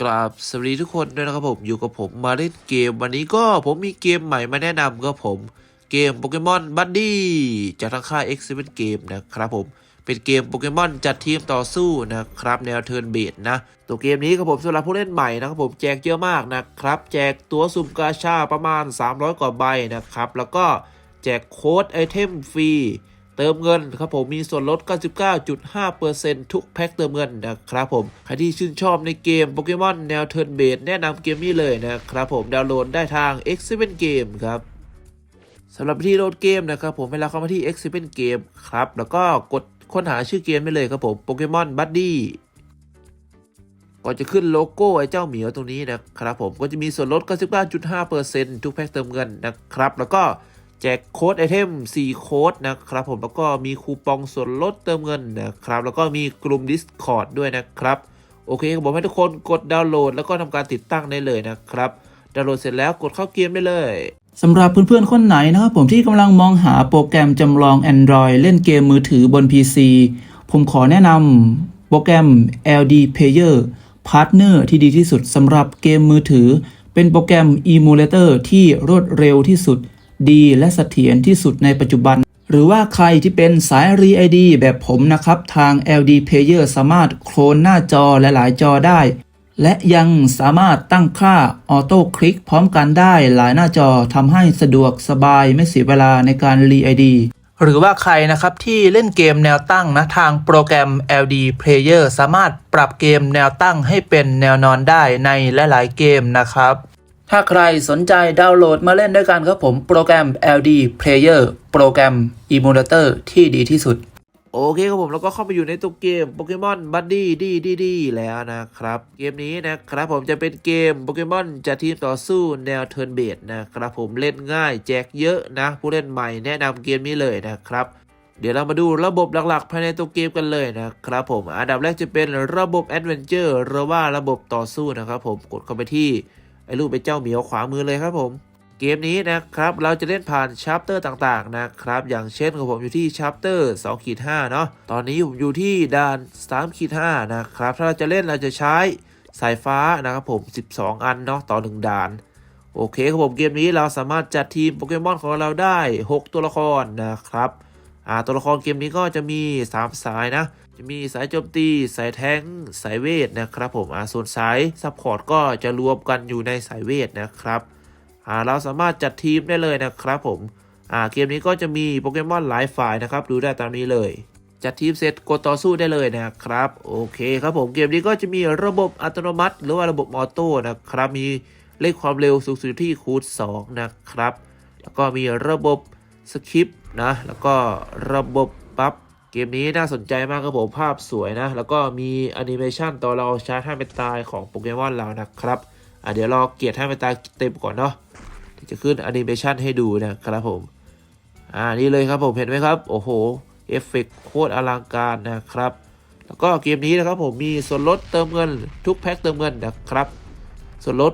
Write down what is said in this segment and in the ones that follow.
กราบสวัสดีทุกคนด้วยนะครับผมอยู่กับผมมาเล่นเกม วันนี้ก็ผมมีเกมใหม่มาแนะนำครับผม เกมโปเกมอนบัดดี้จากทางค่าย X7 Game นะครับผม เป็นเกมโปเกมอนจัดทีมต่อสู้นะครับ แนวเทิร์นเบสนะ ตัวเกมนี้ครับผมสำหรับผู้เล่นใหม่นะครับผมแจกเยอะมากนะครับ แจกตัวสุ่มกาชาประมาณ 300 กว่าใบนะครับ แล้วก็แจกโค้ดไอเทมฟรี เติมเงินครับผมมีส่วนลด 99.5%ทุกแพ็คเติมเงินนะครับผมใครที่ชื่นชอบในเกมโปเกมอนแนวเทิร์นเบสแนะนำเกมนี้เลยนะครับผมดาวน์โหลดได้ทาง X7 Game ครับสำหรับวิธีโหลดเกมนะครับผมเวลาเข้ามาที่ X7 Game ครับแล้วก็กดค้นหาชื่อเกมได้เลยครับผมโปเกมอนบัดดี้ก่อนจะขึ้นโลโก้ไอ้เจ้าเหมียวตรงนี้นะครับผมก็จะมีส่วนลด 99.5%ทุกแพ็คเติมเงินนะครับ แล้วก็ แจกโค้ดไอเทม4โค้ดนะครับผมแล้วก็มีคูปองส่วนลดเติมเงินนะครับ แล้วก็มีกลุ่ม Discord ด้วยนะครับ โอเคผมให้ทุกคนกดดาวน์โหลด แล้วก็ทำการติดตั้งได้เลยนะครับดาวน์โหลดเสร็จแล้วกดเข้าเกมได้เลยสำหรับเพื่อนๆ คนไหนนะครับผมที่กำลังมองหาโปรแกรมจำลอง Android เล่นเกมมือถือบน PC ผมขอแนะนำโปรแกรม LD Player Partner ที่ดีที่สุดสำหรับเกมมือถือ เป็นโปรแกรม Emulator ที่รวดเร็วที่สุด ดีและเสถียรที่สุดในปัจจุบัน หรือว่าใครที่เป็นสาย r e ID แบบผมนะครับ ทาง LD Player สามารถโคลนหน้าจอและหลายจอได้ และยังสามารถตั้งค่าออโต้คลิกพร้อมกันได้หลายหน้าจอทำให้สะดวกสบายไม่เสียเวลาในการรีไอดีหรือว่าใครนะครับที่เล่นเกมแนวตั้งนะทางโปรแกรม LD Player สามารถปรับเกมแนวตั้งให้เป็นแนวนอนได้ในหลาย ๆ เกมนะครับ ถ้าใครสนใจดาวน์โหลดมาเล่นด้วยกันครับผมโปรแกรม LD Player โปรแกรม Emulator ที่ดีที่สุด โอเคครับผมแล้วก็เข้าไปอยู่ในตัวเกมโปเกมอนบัดดี้ดีดีดีแล้วนะครับ เกมนี้นะครับผมจะเป็นเกมโปเกมอนจะทีมต่อสู้แนวเทิร์นเบสนะครับผมเล่นง่ายแจกเยอะนะ ผู้เล่นใหม่แนะนำเกมนี้เลยนะครับเดี๋ยวเรามาดูระบบหลักๆ ภายในตัวเกมกันเลยนะครับผม อันดับแรกจะเป็นระบบแอดเวนเจอร์หรือว่าระบบต่อสู้นะครับผม กดเข้าไปที่ ไอ้รูปเป็นเจ้าเหมียวขวามือเลยครับผม เกมนี้นะครับเราจะเล่นผ่านชัปเตอร์ต่างๆนะครับ อย่างเช่นของผมอยู่ที่ชัปเตอร์2ขีด5เนาะตอนนี้ผมอยู่ที่ด่าน3ขีด5นะครับ ถ้าเราจะเล่นเราจะใช้สายฟ้านะครับผม 12 อันเนาะต่อ 1 ด่าน โอเคครับผมเกมนี้เราสามารถจัดทีมโปเกมอนของเราได้ 6 ตัวละครนะครับอ่าตัวละครเกมนี้ก็จะมี 3 สายนะจะมีสายโจมตี สายแทงสายเวทนะครับผมอ่าส่วนสายซัพพอร์ตก็จะรวมกันอยู่ในสายเวทนะครับอ่าเราสามารถจัดทีมได้เลยนะครับผมอ่าเกมนี้ก็จะมีโปเกมอนหลายฝ่ายนะครับดูได้ตามนี้เลย จัดทีมเสร็จกดต่อสู้ได้เลยนะครับ โอเคครับผมเกมนี้ก็จะมีระบบอัตโนมัติ หรือว่าระบบออโต้นะครับมีเลขความเร็วสูงสุดที่คูณ2นะครับ แล้วก็มีระบบสคริปต์นะ แล้วก็ระบบปั๊บ เกมนี้น่าสนใจมากครับผมภาพสวยนะ แล้วก็มีแอนิเมชันตอนเราใช้ท่าเป็นตายของโปเกมอนเรานะครับอะเดี๋ยวรอเกียรติให้เป็นตายเต็มก่อนเนาะที่จะขึ้นแอนิเมชันให้ดูนะครับผมอ่านี่เลยครับผมเห็นไหมครับ โอ้โหเอฟเฟกต์โคตรอลังการนะครับ แล้วก็เกมนี้นะครับผมมีส่วนลดเติมเงินทุกแพ็คเติมเงินนะครับ ส่วนลด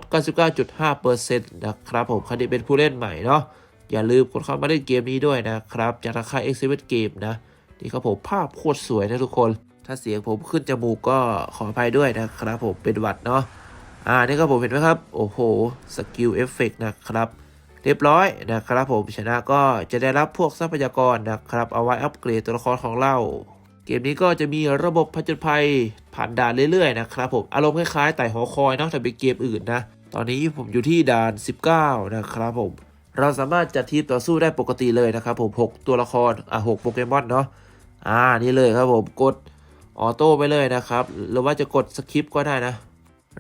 99.5%นะครับผมใครที่เป็นผู้เล่นใหม่เนาะอย่าลืมกดเข้ามาเล่นเกมนี้ด้วยนะครับ จากราคา X7 Game นะ นี่ครับผมภาพโคตรสวยนะทุกคน ถ้าเสียงผมขึ้นจมูกก็ขออภัยด้วยนะครับผมเป็นหวัดเนาะอ่านี่ครับผมเห็นไหมครับ โอ้โหสกิลเอฟเฟกนะครับเรียบร้อยนะครับผมชนะก็จะได้รับพวกทรัพยากรนะครับ เอาไว้อัปเกรดตัวละครของเรา เกมนี้ก็จะมีระบบผจญภัยผ่านด่านเรื่อยๆนะครับผมอารมณ์คล้ายๆไต่หอคอยนอกจากเป็นเกมอื่นนะตอนนี้ผมอยู่ที่ด่าน 19 นะครับผม เราสามารถจัดทีมต่อสู้ได้ปกติเลยนะครับผม 6 ตัวละครอะ6โปเกมอนเนาะ อ่านี่เลยครับผมกดออโต้ไปเลยนะครับ หรือว่าจะกดสคริปก็ได้นะ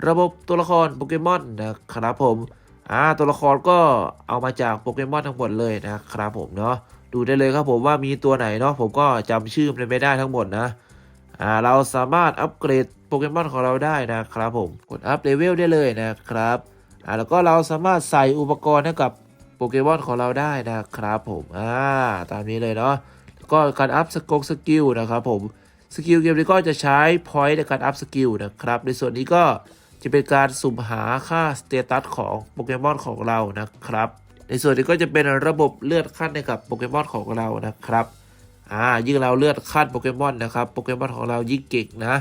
ระบบตัวละครโปเกมอนนะครับผมอ่าตัวละครก็เอามาจากโปเกมอนทั้งหมดเลยนะครับผมเนาะดูได้เลยครับผมว่ามีตัวไหนเนาะผมก็จำชื่อมันไม่ได้ทั้งหมดนะอ่าเราสามารถอัปเกรดโปเกมอนของเราได้นะครับผมกดอัพเลเวลได้เลยนะครับอ่าแล้วก็เราสามารถใส่อุปกรณ์ให้กับโปเกมอนของเราได้นะครับผมอ่าตามนี้เลยเนาะ ก็การอัพสกงสกิลนะครับผมสกิลเกมนี้ก็จะใช้ point ในการอัพสกิลนะครับ ในส่วนนี้ก็จะเป็นการสุ่มหาค่าสเตตัสของโปเกมอนของเรานะครับ ในส่วนนี้ก็จะเป็นระบบเลือดขั้นให้กับโปเกมอนของเรานะครับอ่ายิ่งเราเลือดขั้นโปเกมอนนะครับโปเกมอนของเรายิ่งเก่งนะ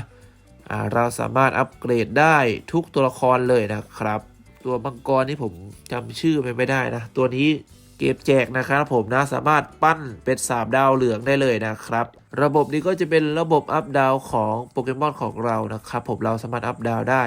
อ่าเราสามารถอัปเกรดได้ทุกตัวละครเลยนะครับ ตัวมังกรนี่ผมจำชื่อมันไม่ได้นะ ตัวนี้ เก็บแจกนะครับผมนะสามารถปั้นเป็นสามดาวเหลืองได้เลยนะครับ ระบบนี้ก็จะเป็นระบบอัพดาวของโปเกมอนของเรานะครับผมเราสามารถอัพดาวได้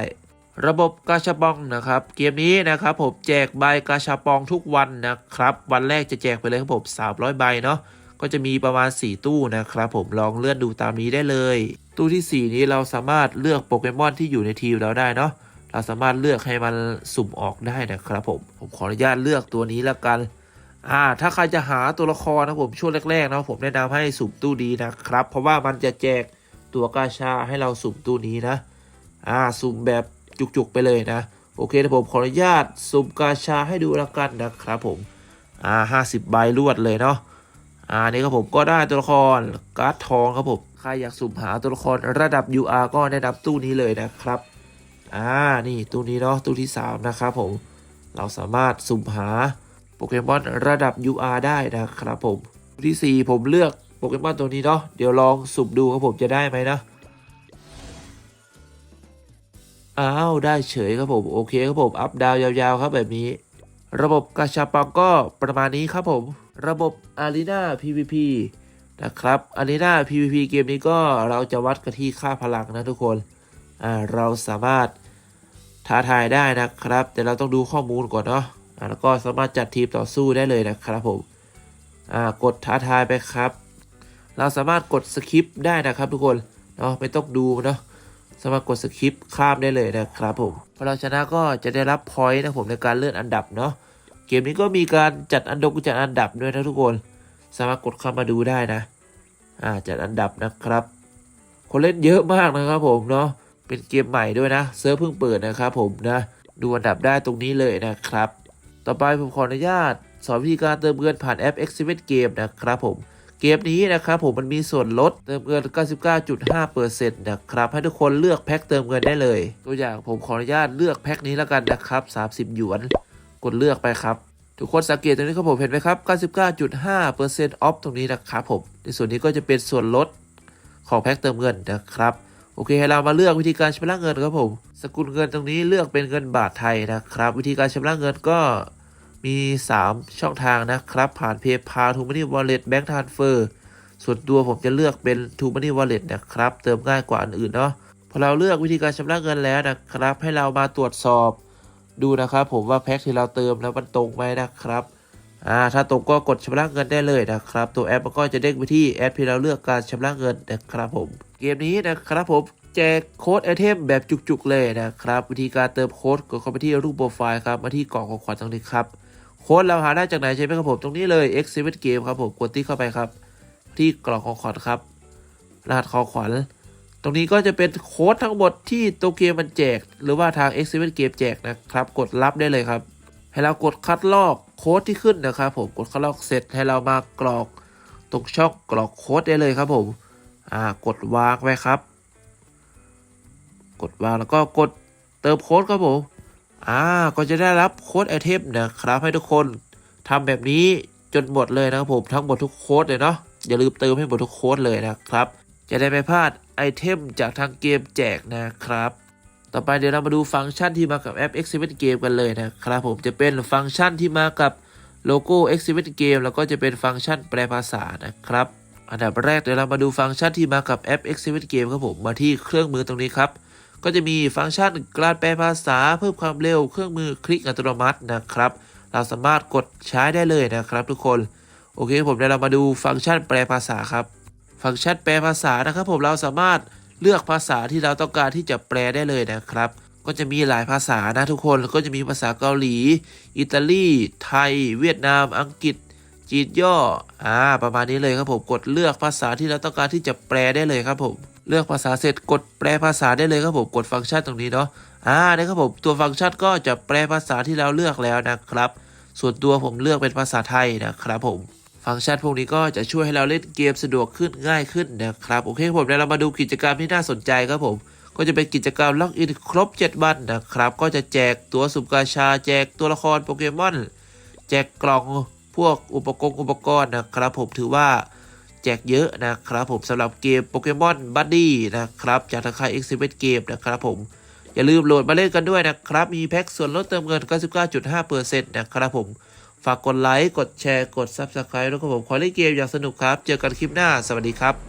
ระบบกาชาปองนะครับ เกมนี้นะครับผมแจกใบกาชาปองทุกวันนะครับ วันแรกจะแจกไปเลยครับผม300 ใบเนาะก็จะมีประมาณ 4 ตู้นะครับผมลองเลื่อนดูตามนี้ได้เลย ตู้ทีสี่4 นี้เราสามารถเลือกโปเกมอนที่อยู่ในทีมเราได้เนาะเราสามารถเลือกให้มันสุ่มออกได้นะครับผม ผมขออนุญาตเลือกตัวนี้แล้วกัน อ่าถ้าใครจะหาตัวละครนะผมช่วงแรกๆนะผมแนะนำให้สุ่มตู้ดีนะครับ เพราะว่ามันจะแจกตัวกาชาให้เราสุ่มตู้นี้นะ อ่าสุ่มแบบจุกๆไปเลยนะ โอเคนะผมขออนุญาตสุ่มกาชาให้ดูแล้วกันนะครับผมอ่าห้าสิบใบรวดเลยเนาะอ่านี่ครับผมก็ได้ตัวละครการ์ดทองครับผมใครอยากสุ่มหาตัวละครระดับ UR ก็แนะนำตู้นี้เลยนะครับอ่านี่ตู้นี้เนาะตู้ที่สามนะครับผมเราสามารถสุ่มหา โปเกมอนระดับ UR ได้นะครับผมที่สี่ผมเลือกโปเกมอนตัวนี้เนาะเดี๋ยวลองสุ่มดูครับผมจะได้ไหมนะอ้าวได้เฉยครับผมโอเคครับผมอัพดาวยาวๆครับแบบนี้ ระบบกาชาปองก็ประมาณนี้ครับผม ระบบ Arena PVP นะครับ Arena PVP เกมนี้ก็เราจะวัดกันที่ค่าพลังนะทุกคนอ่าเราสามารถท้าทายได้นะครับ แต่เราต้องดูข้อมูลก่อนเนาะ แล้วก็สามารถจัดทีมต่อสู้ได้เลยนะครับผมกดท้าทายไปครับ เราสามารถกดสคริปได้นะครับทุกคนเนาะไม่ต้องดูเนาะสามารถกดสคริปต์ข้ามได้เลยนะครับผมพอเราชนะก็จะได้รับพอยต์นะผมในการเลื่อนอันดับเนาะเกมนี้ก็มีการจัดอันดับจัดอันดับด้วยนะทุกคน สามารถกดเข้ามาดูได้นะอ่าจัดอันดับนะครับ คนเล่นเยอะมากนะครับผมเนาะเป็นเกมใหม่ด้วยนะเซิร์ฟเพิ่งเปิดนะครับผมนะดูอันดับได้ตรงนี้เลยนะครับ ต่อไปผมขออนุญาต สอนวิธีการเติมเงินผ่านแอป x v e t Game นะครับผม เกมนี้นะครับผมมันมีส่วนลดเติมเงิน 99.5%นะครับให้ทุกคนเลือกแพ็คเติมเงินได้เลย ตัวอย่างผมขออนุญาตเลือกแพ็คนี้แล้วกันนะครับ 30 หยวน กดเลือกไปครับทุกคนสังเกตตรงนี้ครับผมเห็นไหมครับ 99.5%ออฟตรงนี้นะครับผม ในส่วนนี้ก็จะเป็นส่วนลดของแพ็คเติมเงินนะครับ โอเคให้เรามาเลือกวิธีการชำระเงินครับผม สกุลเงินตรงนี้เลือกเป็นเงินบาทไทยนะครับ วิธีการชำระเงินก็ มี 3 ช่องทางนะครับ ผ่าน PayPal t o Money Wallet Bank Transfer ส่วนตัวผมจะเลือกเป็น t o Money Wallet นะครับ เติมง่ายกว่าอันอื่นเนาะพอเราเลือกวิธีการชำระเงินแล้วนะครับ ให้เรามาตรวจสอบดูนะครับ ผมว่าแพ็คที่เราเติมแล้วมันตรงไหมนะครับอ่าถ้าตรงก็กดชำระเงินได้เลยนะครับ ตัวแอปมันก็จะเด้งไปที่แอปที่เราเลือกการชำระเงินนะครับผม เกมนี้นะครับผมแจกโค้ดไอเทมแบบจุกๆเลยนะครับ วิธีการเติมโค้ดกดเข้าไปที่รูปโปรไฟล์ครับมาที่กล่องของขวัญตรงนี้ครับ โค้ดเราหาได้จากไหนใช่ไหมครับผม ตรงนี้เลย X 7 Game ครับผมกดติ๊กเข้าไปครับ ที่กล่องของขวัญครับ รหัสของขวัญตรงนี้ก็จะเป็นโค้ดทั้งหมดที่ตัวเกมมันแจก หรือว่าทาง X 7 Game แจกนะครับ กดรับได้เลยครับ ให้เรากดคัดลอกโค้ดที่ขึ้นนะครับผมกดคัดลอกเสร็จให้เรามากรอกตรงช่องกรอกโค้ดได้เลยครับผมอ่ากดวางไว้ครับ กดวางแล้วก็กดเติมโค้ดครับผม อ่าก็จะได้รับโค้ดไอเทมนะครับ ให้ทุกคนทำแบบนี้จนหมดเลยนะครับผมทั้งหมดทุกโค้ดเลยเนาะอย่าลืมเติมให้หมดทุกโค้ดเลยนะครับ จะได้ไม่พลาดไอเทมจากทางเกมแจกนะครับ ต่อไปเดี๋ยวเรามาดูฟังก์ชันที่มากับแอป x 7 Game กันเลยนะครับผมจะเป็นฟังก์ชันที่มากับโลโก้ x 7 Game แล้วก็จะเป็นฟังก์ชันแปลภาษานะครับ อันดับแรกเดี๋ยวเรามาดูฟังก์ชันที่มากับแอป x 7 Game ครับผมมาที่เครื่องมือตรงนี้ครับ ก็จะมีฟังก์ชันการแปลภาษาเพิ่มความเร็วเครื่องมือคลิกอัตโนมัตินะครับ เราสามารถกดใช้ได้เลยนะครับ ทุกคน โอเคผมเดี๋ยวเรามาดูฟังก์ชันแปลภาษาครับ ฟังก์ชันแปลภาษานะครับ ผมเราสามารถเลือกภาษาที่เราต้องการที่จะแปลได้เลยนะครับ ก็จะมีหลายภาษานะทุกคนก็จะมีภาษาเกาหลี อิตาลี ไทย เวียดนาม อังกฤษ จีนย่อ อ่า ประมาณนี้เลยครับผม กดเลือกภาษาที่เราต้องการที่จะแปลได้เลยครับผม เลือกภาษาเสร็จกดแปลภาษาได้เลยครับผมกดฟังก์ชันตรงนี้เนาะอ่านะครับผมตัวฟังก์ชันก็จะแปลภาษาที่เราเลือกแล้วนะครับ ส่วนตัวผมเลือกเป็นภาษาไทยนะครับผมฟังก์ชันพวกนี้ก็จะช่วยให้เราเล่นเกมสะดวกขึ้นง่ายขึ้นนะครับโอเคผมเดี๋ยวเรามาดูกิจกรรมที่น่าสนใจครับผมก็จะเป็นกิจกรรมล็อกอินครบ 7 วันนะครับ ก็จะแจกตัวสุ่มกาชา แจกตัวละครโปเกมอน แจกกล่องพวกอุปกรณ์อุปกรณ์นะครับผมถือว่า แจกเยอะนะครับผมสำหรับเกมโปเกมอนบัดดี้นะครับจากทางค่าย X7 Game นะครับผมอย่าลืมโหลดมาเล่นกันด้วยนะครับ มีแพ็กส่วนลดเติมเงิน 99.5%นะครับผม ฝากกดไลค์ กดแชร์ กด Subscribe แล้วก็ผมขอเล่นเกมอย่างสนุกครับ เจอกันคลิปหน้า สวัสดีครับ